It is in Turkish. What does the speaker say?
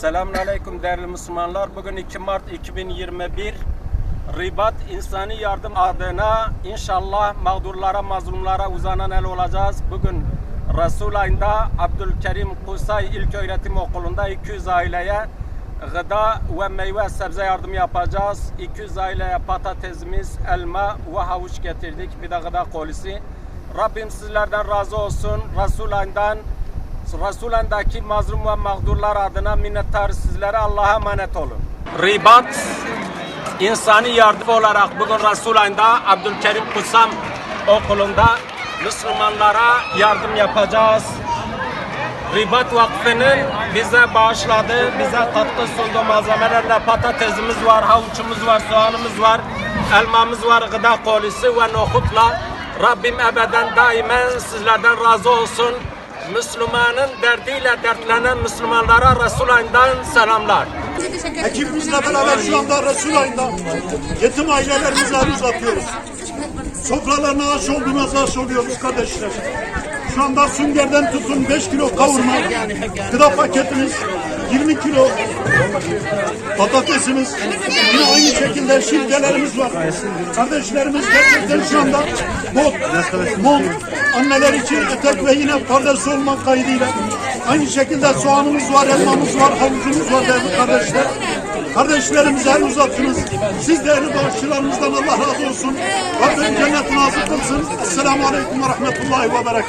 Selamünaleyküm değerli Müslümanlar. Bugün 2 Mart 2021. Ribat İnsani Yardım adına inşallah mağdurlara, mazlumlara uzanan el olacağız. Bugün Resul ayında Abdülkerim Kusay İlköğretim Okulu'nda 200 aileye gıda ve meyve sebze yardım yapacağız. 200 aileye patatesimiz, elma ve havuç getirdik. Bir de gıda kolisi. Rabbim sizlerden razı olsun. Resul ayından Resulendeki mazlum ve mağdurlar adına minnettar sizlere Allah'a emanet olun. Ribat insani yardım olarak bugün Resul ayında Abdülkerim Kutsam okulunda Müslümanlara yardım yapacağız. Ribat Vakfı'nın bize bağışladığı, bize katkı sunduğu malzemelerle patatesimiz var, havuçumuz var, soğanımız var, elmamız var, gıda kolisi ve nohutla Rabbim ebeden daimen sizlerden razı olsun. Müslümanın derdiyle dertlenen Müslümanlara Resul ayından selamlar. Ekibimizle beraber şu anda Resul ayında yetim ailelerimize el uzatıyoruz. Sofralarına aç olduğunuz aç oluyoruz kardeşler. Şu anda süngerden tutun 5 kilo kavurma, gıda paketimiz, 20 kilo patatesimiz, yine aynı şekilde şiltelerimiz var. Kardeşlerimiz gerçekten şu anda bot, mont, anneler için etek ve yine pardesi olmak kaydıyla aynı şekilde soğanımız var, elmamız var, havucumuz var değerli kardeşler. Kardeşlerimize el uzattınız. Siz değerli bağışçılarımızdan Allah razı olsun. Rabbim cennet nazı kılsın. Esselamu Aleyküm ve Rahmetullahi ve Berekatuhu.